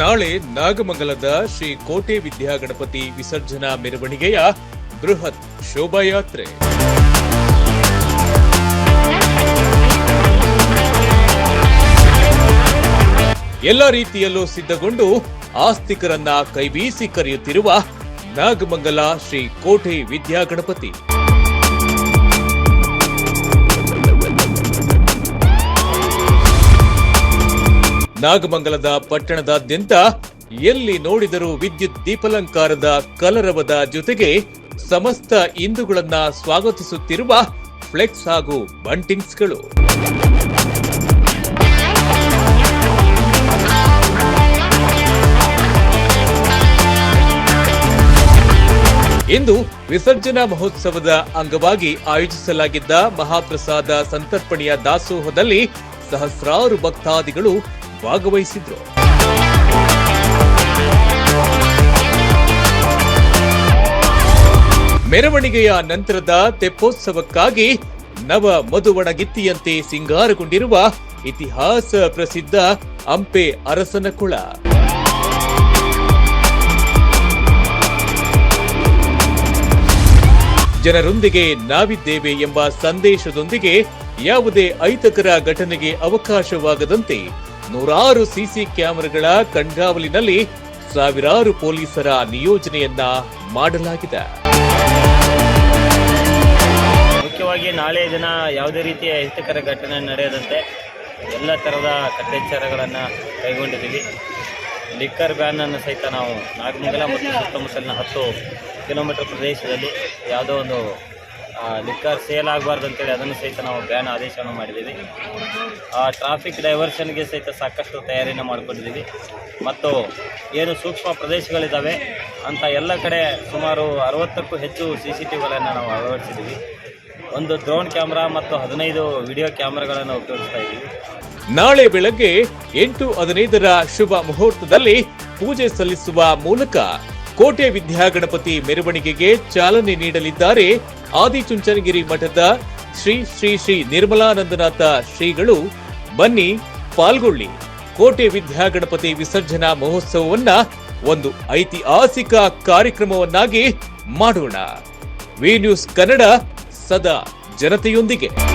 ನಾಳೆ ನಾಗಮಂಗಲದ ಶ್ರೀ ಕೋಟೆ ವಿದ್ಯಾಗಣಪತಿ ವಿಸರ್ಜನಾ ಮೆರವಣಿಗೆಯ ಬೃಹತ್ ಶೋಭಾಯಾತ್ರೆ. ಎಲ್ಲ ರೀತಿಯಲ್ಲೂ ಸಿದ್ಧಗೊಂಡು ಆಸ್ತಿಕರನ್ನ ಕೈಬೀಸಿ ಕರೆಯುತ್ತಿರುವ ನಾಗಮಂಗಲ ಶ್ರೀ ಕೋಟೆ ವಿದ್ಯಾಗಣಪತಿ. ನಾಗಮಂಗಲದ ಪಟ್ಟಣದಾದ್ಯಂತ ಎಲ್ಲಿ ನೋಡಿದರೂ ವಿದ್ಯುತ್ ದೀಪಲಂಕಾರದ ಕಲರವದ ಜೊತೆಗೆ ಸಮಸ್ತ ಹಿಂದೂಗಳನ್ನ ಸ್ವಾಗತಿಸುತ್ತಿರುವ ಫ್ಲೆಕ್ಸ್ ಹಾಗೂ ಬಂಟಿಂಗ್ಸ್ಗಳು. ಇಂದು ವಿಸರ್ಜನಾ ಮಹೋತ್ಸವದ ಅಂಗವಾಗಿ ಆಯೋಜಿಸಲಾಗಿದ್ದ ಮಹಾಪ್ರಸಾದ ಸಂತರ್ಪಣೆಯ ದಾಸೋಹದಲ್ಲಿ ಸಹಸ್ರಾರು ಭಕ್ತಾದಿಗಳು ಭಾಗವಹಿಸಿದ್ರು. ಮೆರವಣಿಗೆಯ ನಂತರದ ತೆಪ್ಪೋತ್ಸವಕ್ಕಾಗಿ ನವ ಮಧುವಣಗಿತ್ತಿಯಂತೆ ಸಿಂಗಾರಗೊಂಡಿರುವ ಇತಿಹಾಸ ಪ್ರಸಿದ್ಧ ಅಂಪೆ ಅರಸನ ಕುಳ ಜನರೊಂದಿಗೆ ನಾವಿದ್ದೇವೆ ಎಂಬ ಸಂದೇಶದೊಂದಿಗೆ ಯಾವುದೇ ಅಹಿತಕರ ಘಟನೆಗೆ ಅವಕಾಶವಾಗದಂತೆ ನೂರಾರು ಸಿಸಿ ಕ್ಯಾಮೆರಾಗಳ ಕಣ್ಗಾವಲಿನಲ್ಲಿ ಸಾವಿರಾರು ಪೊಲೀಸರ ನಿಯೋಜನೆಯನ್ನ ಮಾಡಲಾಗಿದೆ. ಮುಖ್ಯವಾಗಿ ನಾಳೆ ದಿನ ಯಾವುದೇ ರೀತಿಯ ಅಹಿತಕರ ಘಟನೆ ನಡೆಯದಂತೆ ಎಲ್ಲ ಥರದ ಕಟ್ಟೆಚ್ಚರಗಳನ್ನು ಕೈಗೊಂಡಿದ್ದೀವಿ. ಲಿಕ್ಕರ್ ಬ್ಯಾನನ್ನು ಸಹಿತ ನಾವು ನಾಗಮಂಗಲ ಮತ್ತು ಸುತ್ತಮುತ್ತಲಿನ ಹತ್ತು ಕಿಲೋಮೀಟರ್ ಪ್ರದೇಶದಲ್ಲಿ ಯಾವುದೋ ಒಂದು ಲಿಕ್ಕರ್ ಸೇಲ್ ಆಗಬಾರ್ದು ಅಂತೇಳಿ ಅದನ್ನು ಸಹಿತ ನಾವು ಬ್ಯಾನ್ ಆದೇಶವನ್ನು ಮಾಡಿದ್ದೀವಿ. ಟ್ರಾಫಿಕ್ ಡೈವರ್ಷನ್ಗೆ ಸಹಿತ ಸಾಕಷ್ಟು ತಯಾರಿಯನ್ನು ಮಾಡಿಕೊಂಡಿದ್ದೀವಿ. ಮತ್ತು ಏನು ಸೂಕ್ಷ್ಮ ಪ್ರದೇಶಗಳಿದ್ದಾವೆ ಅಂಥ ಎಲ್ಲ ಕಡೆ ಸುಮಾರು ಅರವತ್ತಕ್ಕೂ ಹೆಚ್ಚು ಸಿ ಸಿ ಟಿ ವಿಗಳನ್ನು ನಾವು ಅಳವಡಿಸಿದ್ದೀವಿ. ಒಂದು ಡ್ರೋನ್ ಕ್ಯಾಮ್ರಾ ಮತ್ತು ಹದಿನೈದು ವಿಡಿಯೋ ಕ್ಯಾಮ್ರಾಗಳನ್ನು ಉಪಯೋಗಿಸ್ತಾ ಇದ್ದೀವಿ. ನಾಳೆ ಬೆಳಗ್ಗೆ ಎಂಟು ಹದಿನೈದರ ಶುಭ ಮುಹೂರ್ತದಲ್ಲಿ ಪೂಜೆ ಸಲ್ಲಿಸುವ ಮೂಲಕ ಕೋಟೆ ವಿದ್ಯಾಗಣಪತಿ ಮೆರವಣಿಗೆಗೆ ಚಾಲನೆ ನೀಡಲಿದ್ದಾರೆ ಆದಿಚುಂಚನಗಿರಿ ಮಠದ ಶ್ರೀ ಶ್ರೀ ಶ್ರೀ ನಿರ್ಮಲಾನಂದನಾಥ ಶ್ರೀಗಳು ಬನ್ನಿ ಪಾಲ್ಗೊಳ್ಳಿ. ಕೋಟೆ ವಿದ್ಯಾಗಣಪತಿ ವಿಸರ್ಜನಾ ಮಹೋತ್ಸವವನ್ನ ಒಂದು ಐತಿಹಾಸಿಕ ಕಾರ್ಯಕ್ರಮವನ್ನಾಗಿ ಮಾಡೋಣ. ವಿ ನ್ಯೂಸ್ ಕನ್ನಡ ಸದಾ ಜನತೆಯೊಂದಿಗೆ.